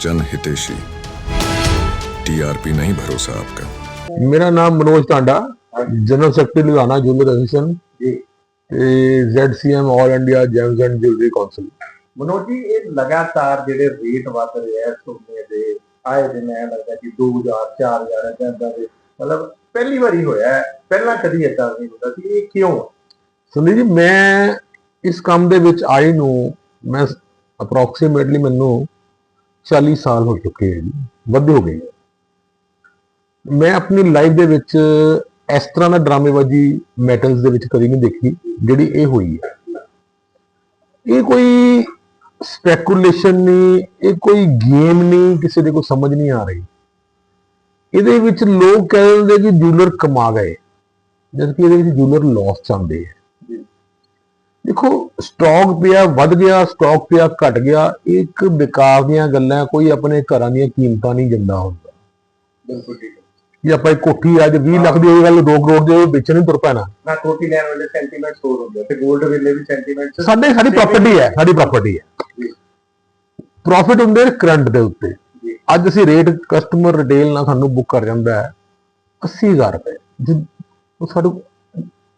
जन हितेशी टीआरपी नहीं भरोसा आपका ਮੇਰਾ ਨਾਮ Manoj Tanda general secretary Ludhiana junior association ਜੀ ਤੇ ZCM all India gems and jewellery council Manoj ji ਇਹ ਲਗਾਤਾਰ ਜਿਹੜੇ ਰੇਟ ਵੱਧ ਰਹੇ ਆ ਸੋਨੇ ਦੇ ਆਏ ਦਿਨ ਐ ਲੱਗਦਾ ਕਿ 2000 4000 ਇਦਾਂ ਦੇ ਮਤਲਬ ਪਹਿਲੀ ਵਾਰੀ ਹੋਇਆ ਹੈ, ਪਹਿਲਾਂ ਕਦੀ ਏਦਾਂ ਨਹੀਂ ਹੁੰਦਾ ਸੀ ਇਹ ਕਿਉਂ ਸੁਨੀਲ ਜੀ ਮੈਂ ਇਸ ਕੰਮ ਦੇ ਵਿੱਚ ਆਈ ਨੂੰ ਮੈਂ ਅਪਰੋਕਸੀਮੇਟਲੀ ਮੈਨੂੰ 40 ਸਾਲ ਹੋ ਚੁੱਕੇ ਹੈ ਜੀ, ਵੱਧ ਹੋ ਗਏ ਮੈਂ ਆਪਣੀ ਲਾਈਫ ਦੇ ਵਿੱਚ ਇਸ ਤਰ੍ਹਾਂ ਦਾ ਡਰਾਮੇਬਾਜ਼ੀ ਮੈਟਲਸ ਦੇ ਵਿੱਚ ਕਦੀ ਨਹੀਂ ਦੇਖੀ ਜਿਹੜੀ ਇਹ ਹੋਈ ਹੈ। ਇਹ ਕੋਈ ਸਪੈਕੂਲੇਸ਼ਨ ਨਹੀਂ, ਇਹ ਕੋਈ ਗੇਮ ਨਹੀਂ, ਕਿਸੇ ਦੇ ਕੋਈ ਸਮਝ ਨਹੀਂ ਆ ਰਹੀ। ਇਹਦੇ ਵਿੱਚ ਲੋਕ ਕਹਿ ਦਿੰਦੇ ਕਿ ਜੂਲਰ ਕਮਾ ਗਏ, ਜਦਕਿ ਇਹਦੇ ਵਿੱਚ ਜੂਲਰ ਲਾਸ ਚਾਹੁੰਦੇ ਹੈ। ਦੇਖੋ ਸਟਾਕ ਪਿਆ ਵੱਧ ਗਿਆ ਸਟਾਕ ਪਿਆ ਘਟ ਗਿਆ ਇਹ ਇੱਕ ਬੇਕਾਰ ਦੀਆਂ ਗੱਲਾਂ ਕੋਈ ਆਪਣੇ ਘਰਾਂ ਦੀਆਂ ਕੀਮਤਾਂ ਨਹੀਂ ਜੰਦਾ ਹੁੰਦਾ। ਬਿਲਕੁਲ ਠੀਕ ਹੈ। ਜੇ ਆਪਾਂ ਇੱਕ ਕੋਠੀ ਅੱਜ 20 ਲੱਖ ਦੀ ਹੋਈ ਗੱਲ 2 ਕਰੋੜ ਦੀ ਵੇਚਣ ਨਹੀਂ ਤੁਰ ਪੈਣਾ। ਨਾ ਕੋਟੀ ਲੈਣ ਵੇਲੇ ਸੈਂਟੀਮੈਂਟ ਸਟੋਰ ਹੁੰਦੇ ਤੇ 골ਡ ਵੇਲੇ ਵੀ ਸੈਂਟੀਮੈਂਟ ਸਾਡੇ ਸਾਡੀ ਪ੍ਰਾਪਰਟੀ ਹੈ ਸਾਡੀ ਪ੍ਰਾਪਰਟੀ ਹੈ। ਪ੍ਰੋਫਿਟ ਹੁੰਦੇ ਨੇ ਕਰੰਟ ਦੇ ਉੱਤੇ। ਅੱਜ ਅਸੀਂ ਰੇਟ ਕਸਟਮਰ ਰਿਟੇਲ ਨਾਲ ਸਾਨੂੰ ਬੁੱਕ ਕਰ ਜਾਂਦਾ ਹੈ 80000 ਰੁਪਏ। ਜਿ- ਉਹ ਸਾਨੂੰ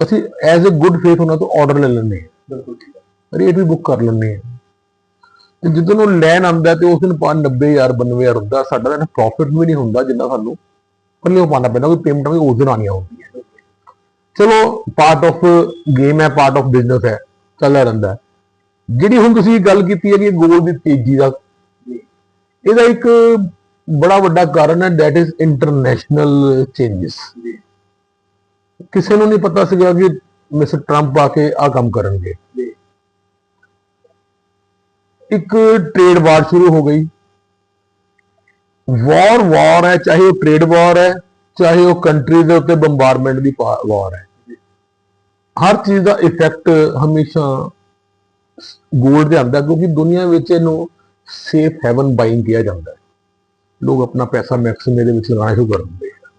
ਅਸੀਂ ਐਜ਼ ਅ ਗੁੱਡ ਫੇਥ ਉਹਨਾਂ ਤੋਂ ਆਰਡਰ ਲੈ ਲੈਂਦੇ ਹਾਂ। ਬਿਲਕੁਲ ਠੀਕ ਹੈ ਰੇਟ ਵੀ ਬੁੱਕ ਕਰ ਲੈਂਦੇ ਆ। ਤੇ ਜਦੋਂ ਉਹ ਲੈਣ ਆਉਂਦਾ ਤੇ ਉਸ ਦਿਨ ਪਾ 90000 92000 ਹੁੰਦਾ, ਸਾਡਾ ਤਾਂ ਪ੍ਰੋਫਿਟ ਵੀ ਨਹੀਂ ਹੁੰਦਾ ਜਿੰਨਾ ਸਾਨੂੰ ਪੱਲੇ ਪਾਣਾ ਪੈਂਦਾ ਕੋਈ ਪੇਮੈਂਟ ਵੀ ਉਸ ਦਿਨ ਆਣੀਆਂ ਹੁੰਦੀਆਂ ਚਲੋ ਪਾਰਟ ਆਫ ਗੇਮ ਹੈ ਪਾਰਟ ਆਫ ਬਿਜ਼ਨਸ ਹੈ, ਚੱਲਦਾ ਰਹਿੰਦਾ ਜਿਹੜੀ ਹੁਣ ਤੁਸੀਂ ਗੱਲ ਕੀਤੀ ਹੈ ਕਿ ਗੋਲ ਦੀ ਤੇਜ਼ੀ ਦਾ, ਇਹਦਾ ਇੱਕ ਬੜਾ ਵੱਡਾ ਕਾਰਨ ਹੈ ਦੈਟ ਇਜ਼ ਇੰਟਰਨੈਸ਼ਨਲ ਚੇਂਜਸ ਕਿਸੇ ਨੂੰ ਨਹੀਂ ਪਤਾ ਸੀਗਾ ਕਿ ਮਿਸਟਰ ਟਰੰਪ ਆ ਕੇ ਆ ਕੰਮ ਕਰਨਗੇ। ਇੱਕ ਟ੍ਰੇਡ ਵਾਰ ਸ਼ੁਰੂ ਹੋ ਗਈ। ਵਾਰ ਵਾਰ ਹੈ, ਚਾਹੇ ਉਹ ਟ੍ਰੇਡ ਵਾਰ ਹੈ, ਚਾਹੇ ਉਹ ਕੰਟਰੀ ਦੇ ਉੱਤੇ ਬੰਬਾਰਮੈਂਟ ਦੀ ਵਾਰ ਹੈ। ਹਰ ਚੀਜ਼ ਦਾ ਇਫੈਕਟ ਹਮੇਸ਼ਾ ਗੋਲਡ ਦੇ ਆਉਂਦਾ ਕਿਉਂਕਿ ਦੁਨੀਆ ਵਿੱਚ ਇਹਨੂੰ ਸੇਫ ਹੈਵਨ ਬਾਇੰਗ ਕਿਹਾ ਜਾਂਦਾ ਹੈ। ਲੋਕ ਆਪਣਾ ਪੈਸਾ ਮੈਕਸਿਮਮ ਦੇ ਵਿੱਚ ਲਗਾਉਣਾ ਸ਼ੁਰੂ ਕਰ ਦਿੰਦੇ ਆ।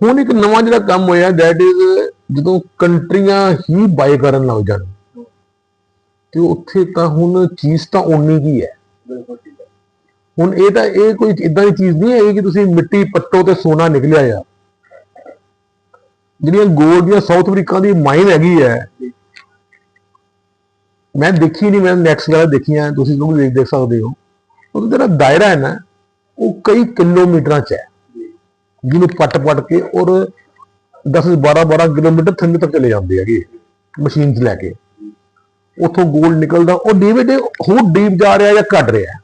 ਹੁਣ ਇੱਕ ਨਵਾਂ ਜਿਹੜਾ ਕੰਮ ਹੋਇਆ ਦੈਟ ਇਜ਼ ਜਦੋਂ ਕੰਟਰੀਆਂ ਹੀ ਬਾਈ ਕਰਨ ਲੱਗ ਜਾਂਦੀਆਂ ਤੇ ਉੱਥੇ ਤਾਂ ਹੁਣ ਚੀਜ਼ ਤਾਂ ਓਨੀ ਕੀ ਹੈ। ਹੁਣ ਇਹ ਤਾਂ, ਇਹ ਕੋਈ ਇਦਾਂ ਦੀ ਚੀਜ਼ ਨਹੀਂ ਹੈ ਕਿ ਤੁਸੀਂ ਮਿੱਟੀ, ਪੱਟੋ ਤੇ ਸੋਨਾ ਨਿਕਲਿਆ ਆ। ਜਿਹੜੀਆਂ 골ਡ ਦੀਆਂ ਸਾਊਥ ਅਫਰੀਕਾ ਦੀ ਮਾਈਨ ਹੈਗੀ ਹੈ। ਮੈਂ ਦੇਖੀ ਨਹੀਂ, ਮੈਂ ਨੈਕਸਟ ਵਾਲਾ ਦੇਖੀਆਂ ਤੁਸੀਂ ਲੋਕ ਦੇਖ ਦੇਖ ਸਕਦੇ ਹੋ। ਉਹ ਜਿਹੜਾ ਦਾਇਰਾ ਹੈ ਨਾ, ਉਹ ਕਈ ਕਿਲੋਮੀਟਰਾਂ ਚ ਹੈ। ਜਿਹਨੂੰ ਪੱਟ ਪੱਟ ਕੇ ਔਰ 10 12 12 ਕਿਲੋਮੀਟਰ ਥੱਲੇ ਤੱਕ ਚਲੇ ਜਾਂਦੇ ਹੈਗੇ, ਮਸ਼ੀਨ 'ਚ ਲੈ ਕੇ। ਉਥੋਂ 골ਡ ਨਿਕਲਦਾ ਉਹ ਡੇ ਡੇ ਹੋਰ ਡੀਪ ਜਾ ਰਿਹਾ ਜਾਂ ਘਟ ਰਿਹਾ?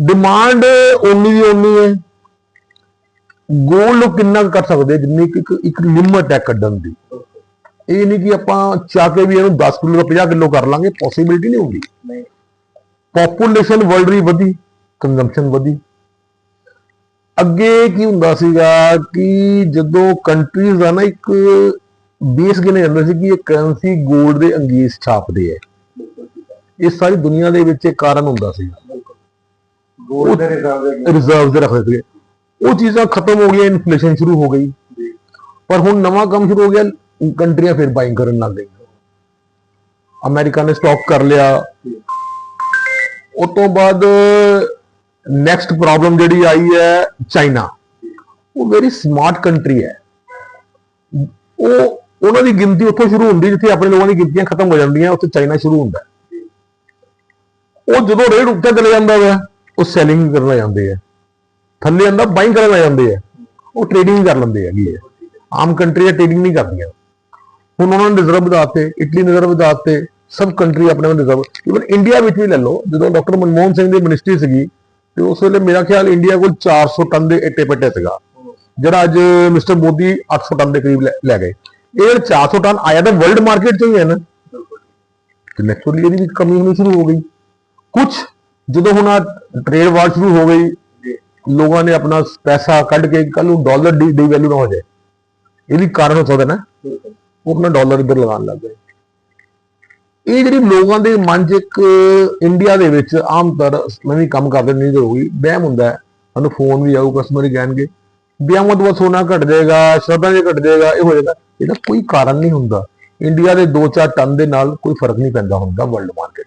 ਡਿਮਾਂਡ ਉਨੀ ਦੀ ਉਨੀ ਹੈ। 골ਡ ਕਿੰਨਾ ਕਰ ਸਕਦੇ ਜਿੰਨੀ ਕੁ ਇੱਕ ਲਿਮਟ ਹੈ ਕੱਢਣ ਦੀ। ਇਹ ਨਹੀਂ ਕਿ ਆਪਾਂ ਚਾਹ ਕੇ ਵੀ ਇਹਨੂੰ 10 ਕਿਲੋ ਦਾ 50 ਕਿਲੋ ਕਰ ਲਾਂਗੇ ਪੋਸੀਬਿਲਿਟੀ ਨਹੀਂ ਹੁੰਦੀ। ਨਹੀਂ। ਪੋਪੂਲੇਸ਼ਨ ਵਰਲਡ ਦੀ ਵਧੀ ਕੰਜ਼ੰਪਸ਼ਨ ਵਧੀ। ਅੱਗੇ ਕੀ ਹੁੰਦਾ ਸੀਗਾ ਕਿ ਜਦੋਂ ਕੰਟਰੀਜ਼ ਆ ਨਾ ਇੱਕ ਬੇਸ ਗਿਣੇ ਜਾਂਦੇ ਸੀ ਕਿ ਇਹ ਕਰੰਸੀ 골ਡ ਦੇ ਅੰਗੀਸ ਛਾਪਦੇ ਹੈ ਇਹ ਸਾਰੀ ਦੁਨੀਆ ਦੇ ਵਿੱਚ ਇਹ ਕਾਰਨ ਹੁੰਦਾ ਸੀ। 골ਡ ਦੇ ਰਿਜ਼ਰਵ ਦੇ ਰੱਖਦੇ ਉਹ ਚੀਜ਼ਾਂ ਖਤਮ ਹੋ ਗਈਆਂ ਇਨਫਲੇਸ਼ਨ ਸ਼ੁਰੂ ਹੋ ਗਈ। ਪਰ ਹੁਣ ਨਵਾਂ ਕੰਮ ਸ਼ੁਰੂ ਹੋ ਗਿਆ ਕੰਟਰੀਆਂ ਫਿਰ ਬਾਇੰਗ ਕਰਨ ਲੱਗ ਗਈਆਂ। ਅਮਰੀਕਾ ਨੇ ਸਟਾਪ ਕਰ ਲਿਆ। ਉਸ ਤੋਂ ਬਾਅਦ ਨੈਕਸਟ ਪ੍ਰੋਬਲਮ ਜਿਹੜੀ ਆਈ ਹੈ ਚਾਈਨਾ ਉਹ ਵੈਰੀ ਸਮਾਰਟ ਕੰਟਰੀ ਹੈ। ਉਹ ਉਹਨਾਂ ਦੀ ਗਿਣਤੀ ਉੱਥੇ ਸ਼ੁਰੂ ਹੁੰਦੀ ਜਿੱਥੇ ਆਪਣੇ ਲੋਕਾਂ ਦੀ ਗਿਣਤੀਆਂ ਖਤਮ ਹੋ ਜਾਂਦੀਆਂ, ਉੱਥੇ ਚਾਈਨਾ ਸ਼ੁਰੂ ਹੁੰਦਾ। ਉਹ ਜਦੋਂ ਰੇਟ ਉੱਤੇ ਚਲੇ ਜਾਂਦਾ ਵਾ, ਉਹ ਸੈਲਿੰਗ ਕਰਨ ਲੱਗ ਜਾਂਦੇ ਆ। ਥੱਲੇ ਆਂਦਾ ਬਾਈਂਗ ਕਰਨ ਲੱਗ ਜਾਂਦੇ ਆ। ਉਹ ਟ੍ਰੇਡਿੰਗ ਕਰ ਲੈਂਦੇ ਹੈਗੇ ਆ। ਆਮ ਕੰਟਰੀਆਂ ਟ੍ਰੇਡਿੰਗ ਨਹੀਂ ਕਰਦੀਆਂ। ਹੁਣ ਉਹਨਾਂ ਨੇ ਰਿਜ਼ਰਵ ਵਧਾਤੇ ਇਟਲੀ ਨੇ ਰਿਜ਼ਰਵ ਵਧਾਤੇ ਸਭ ਕੰਟਰੀ ਆਪਣੇ ਆਪਣੇ ਰਿਜ਼ਰਵ ਇਵਨ ਇੰਡੀਆ ਵਿੱਚ ਵੀ ਲੈ ਲਓ, ਜਦੋਂ ਡਾਕਟਰ ਮਨਮੋਹਨ ਸਿੰਘ ਦੀ ਮਿਨਿਸਟਰੀ ਸੀਗੀ, ਤੇ ਉਸ ਵੇਲੇ ਮੇਰਾ ਖਿਆਲ ਇੰਡੀਆ ਕੋਲ 400 ਟਨ ਦੇ ਇੱਟੇ ਪੱਟੇ ਸੀਗਾ। ਜਿਹੜਾ ਅੱਜ ਮਿਸਟਰ ਮੋਦੀ 800 ਟਨ ਦੇ ਕਰੀਬ ਲੈ- ਲੈ ਗਏ। ਇਹ 400 ਟਨ ਆਇਆ ਤਾਂ ਵਰਲਡ ਮਾਰਕੀਟ ਚੋਂ ਹੀ ਹੈ ਨਾ। ਤੇ ਨੈਚੁਰਲੀ ਇਹਦੀ ਵੀ ਕਮੀ ਹੋਣੀ ਸ਼ੁਰੂ ਹੋ ਗਈ। ਕੁਝ ਜਦੋਂ ਹੁਣ ਆ ਟ੍ਰੇਡ ਵਾਰ ਸ਼ੁਰੂ ਹੋ ਗਈ, ਲੋਕਾਂ ਨੇ ਆਪਣਾ ਪੈਸਾ ਕੱਢ ਕੇ ਕੱਲ ਨੂੰ ਡਾਲਰ ਦੀ ਡੀ ਵੈਲਿਊ ਨਾ ਹੋ ਜਾਏ। ਇਹ ਵੀ ਕਾਰਨ ਹੋ ਸਕਦਾ ਨਾ। ਉਹ ਆਪਣਾ ਡਾਲਰ ਇੱਧਰ ਲਗਾਉਣ ਲੱਗ ਗਏ। ਇਹ ਜਿਹੜੀ ਲੋਕਾਂ ਦੇ ਮਨ 'ਚ ਇੱਕ ਇੰਡੀਆ ਦੇ ਵਿੱਚ ਆਮ ਤੌਰ ਮੈਂ ਵੀ ਕੰਮ ਕਰਦੇ ਨਹੀਂ ਹੋਊਗੀ ਵਹਿਮ ਹੁੰਦਾ ਸਾਨੂੰ ਫੋਨ ਵੀ ਆਊ ਕਸਟਮਰ ਹੀ ਕਹਿਣਗੇ ਵਿਆਹਾਂ ਤੋਂ ਬਾਅਦ ਸੋਨਾ ਘਟ ਜਾਏਗਾ ਸ਼ਰਧਾ ਜੇ ਘਟ ਜਾਏਗਾ ਇਹ ਹੋ ਜਾਏਗਾ ਇਹਦਾ ਕੋਈ ਕਾਰਨ ਨਹੀਂ ਹੁੰਦਾ। ਇੰਡੀਆ ਦੇ 2-4 ਟਨ ਦੇ ਨਾਲ ਕੋਈ ਫ਼ਰਕ ਨਹੀਂ ਪੈਂਦਾ ਹੁੰਦਾ ਵਰਲਡ ਮਾਰਕੀਟ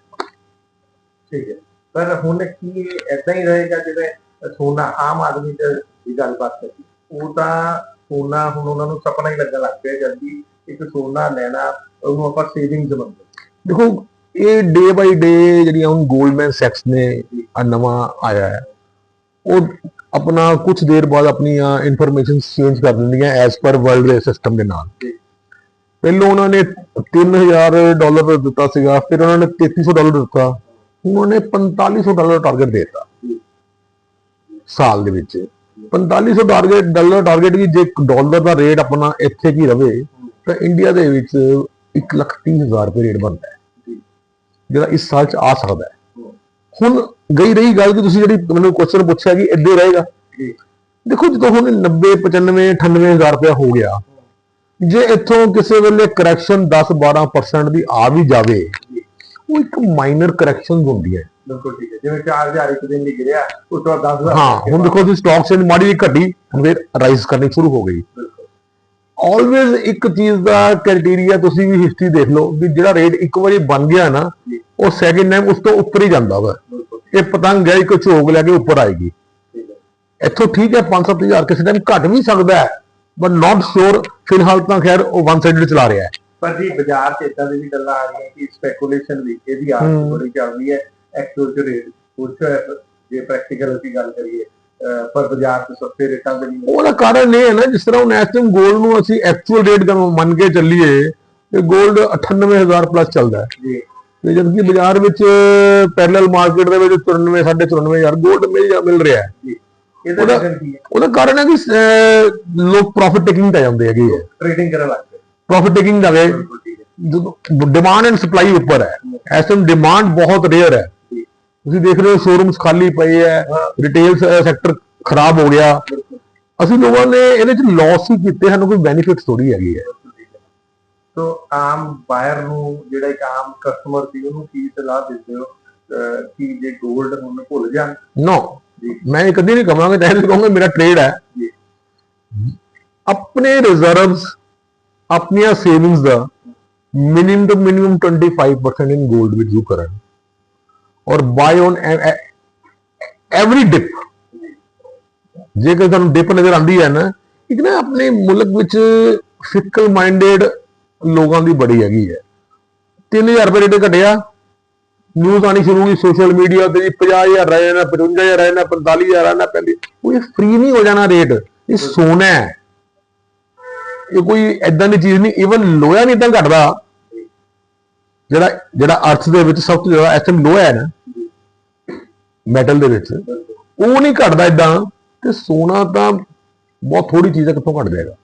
ਠੀਕ ਹੈ। ਪਰ ਹੁਣ ਕੀ ਐਦਾਂ ਹੀ ਰਹੇਗਾ ਜਿਵੇਂ ਸੋਨਾ ਆਮ ਆਦਮੀ ਦੀ ਗੱਲਬਾਤ ਕਰੀ ਉਹ ਤਾਂ ਸੋਨਾ ਹੁਣ ਉਹਨਾਂ ਨੂੰ ਸੁਪਨਾ ਹੀ ਲੱਗਣ ਲੱਗ ਪਿਆ ਵੀ ਇੱਕ ਸੋਨਾ ਲੈਣਾ ਉਹਨੂੰ ਆਪਾਂ ਸੇਵਿੰਗਸ ਮੰਨਦੇ ਦੇਖੋ ਇਹ ਡੇ ਬਾਈ ਡੇ ਜਿਹੜੀਆਂ ਹੁਣ ਗੋਲਡਮੈਨ ਸੈਕਸ ਨੇ ਆ ਨਵਾਂ ਆਇਆ ਹੈ ਉਹ ਆਪਣਾ ਕੁਝ ਦੇਰ ਬਾਅਦ ਆਪਣੀਆਂ ਇਨਫੋਰਮੇਸ਼ਨ ਚੇਂਜ ਕਰ ਦਿੰਦੀਆਂ ਐਸ ਪਰ ਵਰਲਡ ਦੇ ਸਿਸਟਮ ਦੇ ਨਾਲ। ਪਹਿਲਾਂ ਉਹਨਾਂ ਨੇ 3000 ਡਾਲਰ ਦਿੱਤਾ ਸੀਗਾ ਫਿਰ ਉਹਨਾਂ ਨੇ 3300 ਡਾਲਰ ਦਿੱਤਾ ਹੁਣ ਉਹਨਾਂ ਨੇ 4500 ਡਾਲਰ ਟਾਰਗੇਟ ਦਿੱਤਾ। ਸਾਲ ਦੇ ਵਿੱਚ 4500 ਟਾਰਗੇਟ ਡਾਲਰ ਟਾਰਗੇਟ ਵੀ ਜੇ ਡਾਲਰ ਦਾ ਰੇਟ ਆਪਣਾ ਇੱਥੇ ਕੀ ਰਵੇ ਤਾਂ ਇੰਡੀਆ ਦੇ ਵਿੱਚ 130000 ਰੁਪਏ ਰੇਟ ਬਣਦਾ ਹੈ। ਜਿਹੜਾ ਇਸ ਸਾਲ ਚ ਆ ਸਕਦਾ ਹੈ ਹੁਣ ਗਈ ਰਹੀ ਗੱਲ ਕਿ ਤੁਸੀਂ ਜਿਹੜੀ ਮੈਨੂੰ ਕੁਐਸਚਨ ਪੁੱਛਿਆ ਕਿ ਇੱਦੇ ਰਹੇਗਾ। ਜੀ। ਦੇਖੋ ਜਦੋਂ ਹੁਣ 90 95 98000 ਰੁਪਏ ਹੋ ਗਿਆ ਜੇ ਇੱਥੋਂ ਕਿਸੇ ਵੇਲੇ ਕਰੈਕਸ਼ਨ 10 12% ਦੀ ਆ ਵੀ ਜਾਵੇ ਉਹ ਇੱਕ ਮਾਈਨਰ ਕਰੈਕਸ਼ਨ ਹੁੰਦੀ ਹੈ। ਬਿਲਕੁਲ ਠੀਕ ਹੈ ਜਿਵੇਂ 4000 ਇੱਕ ਦਿਨ ਦੀ ਗਿਰਿਆ ਉਸ ਤੋਂ ਬਾਅਦ 10000 ਹਾਂ ਹੁਣ ਦੇਖੋ ਤੁਸੀਂ ਸਟਾਕ ਸੇਲ ਮਾੜੀ ਜਿਹੀ ਘਟੀ ਹੁਣ ਫਿਰ ਰਾਈਜ਼ ਕਰਨੀ ਸ਼ੁਰੂ ਹੋ ਗਈ। ਆਲਵੇਜ਼ ਇੱਕ ਚੀਜ਼ ਦਾ ਕ੍ਰਾਈਟੇਰੀਆ ਤੁਸੀਂ ਵੀ ਹਿਸਟਰੀ ਦੇਖ ਲਓ ਵੀ ਜਿਹੜਾ ਰੇਟ ਇੱਕ ਵਾਰੀ ਬਣ ਗਿਆ ਨਾ ਜੀ। ਉਹ ਸੈਕਿੰਡ ਟਾਈਮ ਉਸ ਤੋਂ ਉੱਪਰ ਹੀ ਜਾਂਦਾ ਵਾ। ਇਹ ਪਤੰਗ ਹੈ ਇੱਕ ਝੋਕ ਲੈ ਕੇ ਉੱਪਰ ਆਏਗੀ। ਇੱਥੋਂ ਠੀਕ ਹੈ 5-7000 ਕਿਸੇ ਟਾਈਮ ਘਟ ਵੀ ਸਕਦਾ ਹੈ ਬਟ ਨਾਟ ਸ਼ੋਰ ਫਿਲਹਾਲ ਤਾਂ ਖੈਰ ਉਹ ਵਨ ਸਾਈਡਡ ਚਲਾ ਰਿਹਾ ਹੈ। ਪਰ ਜੀ ਬਾਜ਼ਾਰ 'ਚ ਇਦਾਂ ਦੀ ਵੀ ਗੱਲਾਂ ਆ ਰਹੀਆਂ ਕਿ ਸਪੈਕੂਲੇਸ਼ਨ ਵੀ ਇਹਦੀ ਹਮ। ਬੜੀ ਚੱਲ ਰਹੀ ਹੈ ਚ ਰੇਟ ਕੁਛ ਜੇ ਪ੍ਰੈਕਟੀਕਲ ਅਸੀਂ ਗੱਲ ਕਰੀਏ ਪਰ ਬਾਜ਼ਾਰ 'ਚ ਸਸਤੇ ਰੇਟਾਂ ਦੇ ਨਹੀਂ ਉਹਦਾ ਕਾਰਨ ਇਹ ਹੈ ਨਾ ਜਿਸ ਤਰ੍ਹਾਂ ਹੁਣ ਇਸ ਟਾਈਮ 골ਡ ਨੂੰ ਅਸੀਂ ਐਕਚੁਅਲ ਰੇਟ ਮੰਨ ਕੇ ਚੱਲੀਏ ਤੇ 골ਡ 98000 ਪਲੱਸ ਚੱਲਦਾ ਹੈ। ਜੀ। ਤੇ ਜਦਕਿ ਬਾਜ਼ਾਰ ਵਿੱਚ ਪੈਰਲਲ ਮਾਰਕੀਟ ਦੇ ਵਿੱਚ 94 95000 골ਡ ਮਿਲ ਜਾ ਮਿਲ ਰਿਹਾ ਹੈ। ਇਹਦਾ ਕੀ ਹੈ? ਉਹਦਾ ਕਾਰਨ ਹੈ ਕਿ ਲੋਕ ਪ੍ਰੋਫਿਟ ਟੇਕਿੰਗ ਤੇ ਜਾਂਦੇ ਹੈਗੇ ਟ੍ਰੇਡਿੰਗ ਕਰਨ ਲੱਗ ਗਏ ਪ੍ਰੋਫਿਟ ਟੇਕਿੰਗ ਦਾ ਵੇ ਡਿਮਾਂਡ ਐਂਡ ਸਪਲਾਈ ਉੱਪਰ ਹੈ। ਇਸ ਟਾਈਮ ਡਿਮਾਂਡ ਬਹੁਤ ਰੇਅਰ ਹੈ। ਤੁਸੀਂ ਦੇਖ ਰਹੇ ਹੋ ਸ਼ੋਰੂਮਸ ਖਾਲੀ ਪਏ ਹੈ। ਰਿਟੇਲ ਸੈਕਟਰ ਖਰਾਬ ਹੋ ਗਿਆ। ਅਸੀਂ ਲੋਕਾਂ ਨੇ ਇਹਦੇ ਚ ਲਾਸ ਹੀ ਕੀਤੇ ਸਾਨੂੰ ਕੋਈ ਬੈਨੀਫਿਟ ਥੋੜੀ ਹੈਗੀ ਹੈ। ਸੋ ਆਮ ਬਾਇਰ ਨੂੰ ਜਿਹੜਾ ਇੱਕ ਆਮ ਕਸਟਮਰ ਸੀ ਉਹਨੂੰ ਕੀ ਸਲਾਹ ਦਿੰਦੇ ਹੋ? ਕਿ ਜੇ 골ਡ ਹੁਣ ਭੁੱਲ ਜਾਣ? ਨੋ। ਮੈਂ ਇਹ ਕਦੀ ਨਹੀਂ ਕਹਾਂਗਾ ਤਾਂ ਇਹ ਕਹਾਂਗਾ ਮੇਰਾ ਟ੍ਰੇਡ ਹੈ। ਆਪਣੇ ਰਿਜ਼ਰਵਸ ਆਪਣੀਆਂ ਸੇਵਿੰਗਸ ਦਾ ਮਿਨੀਮਮ ਤੋਂ ਮਿਨੀਮਮ 25% ਇਨ 골ਡ ਵਿੱਚ ਯੂ ਕਰਨ। ਔਰ ਬਾਈ ਔਨ ਐਵਰੀ ਡਿਪ ਜੇ ਕੋਈ ਤੁਹਾਨੂੰ ਡਿਪ ਨਜ਼ਰ ਆਉਂਦੀ ਹੈ ਨਾ ਇੱਕ ਨਾ ਆਪਣੇ ਮੁਲਕ ਵਿੱਚ ਫਿਕਲ ਮਾਈਂਡਡ ਲੋਕਾਂ ਦੀ ਬੜੀ ਹੈਗੀ ਹੈ। 3000 ਰੁਪਏ ਰੇਟ ਘਟਿਆ। ਨਿਊਜ਼ ਆਣੀ ਸ਼ੁਰੂ ਹੋਈ ਸੋਸ਼ਲ ਮੀਡੀਆ ਤੇ ਜੀ 50000 ਰਹੇ ਨਾ 55000 ਰਹੇ ਨਾ 45000 ਰਹੇ ਨਾ ਪੈਂਦੀ। ਉਹ ਇਹ ਫ੍ਰੀ ਨਹੀਂ ਹੋ ਜਾਣਾ ਰੇਟ ਇਹ ਸੋਨਾ ਹੈ। ਇਹ ਕੋਈ ਐਦਾਂ ਦੀ ਚੀਜ਼ ਨਹੀਂ ਇਵਨ ਲੋਹਾ ਨਹੀਂ ਤਾਂ ਘਟਦਾ। ਜਿਹੜਾ ਜਿਹੜਾ ਅਰਥ ਦੇ ਵਿੱਚ ਸਭ ਤੋਂ ਜ਼ਿਆਦਾ ਐਸਐਮ ਲੋਹਾ ਹੈ ਨਾ ਮੈਟਲ ਦੇ ਵਿੱਚ ਉਹ ਨਹੀਂ ਘਟਦਾ ਇਦਾਂ ਤੇ ਸੋਨਾ ਤਾਂ ਬਹੁਤ ਥੋੜੀ ਚੀਜ਼ ਹੈ ਕਿੱਥੋਂ ਘਟ ਜਾਏਗਾ